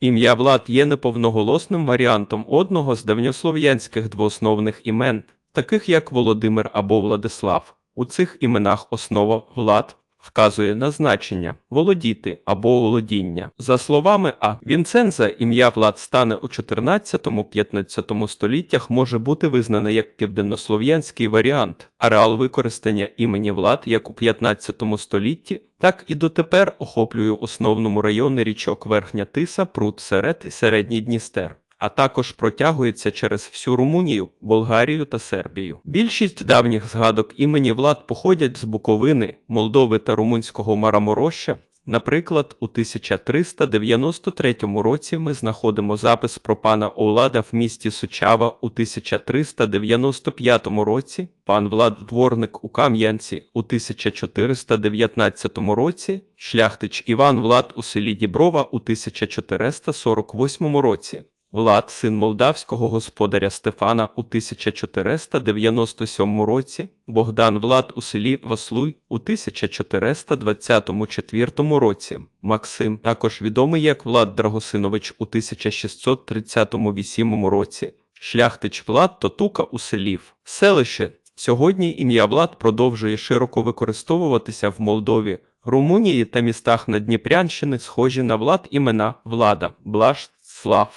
Ім'я Влад є неповноголосним варіантом одного з давньослов'янських двоосновних імен, таких як Володимир або Владислав. У цих іменах основа Влад вказує на значення володіти або володіння. За словами А. Вінценза, ім'я Влад стане у 14-15 століттях може бути визнане як південнослов'янський варіант. Ареал використання імені Влад як у 15 столітті, так і дотепер охоплює основному райони річок Верхня Тиса, Прут Серед і Середній Дністер. А також протягується через всю Румунію, Болгарію та Сербію. Більшість давніх згадок імені Влад походять з Буковини, Молдови та румунського Марамороща. Наприклад, у 1393 році ми знаходимо запис про пана Олада в місті Сучава у 1395 році, пан Влад Дворник у Кам'янці у 1419 році, шляхтич Іван Влад у селі Діброва у 1448 році. Влад, син молдавського господаря Стефана у 1497 році, Богдан Влад у селі Васлуй у 1424 році, Максим, також відомий як Влад Драгосинович у 1638 році, шляхтич Влад Тотука у селів, селище. Сьогодні ім'я Влад продовжує широко використовуватися в Молдові, Румунії та містах Надніпрянщини, схожі на Влад імена Влада, Блаш, Слав.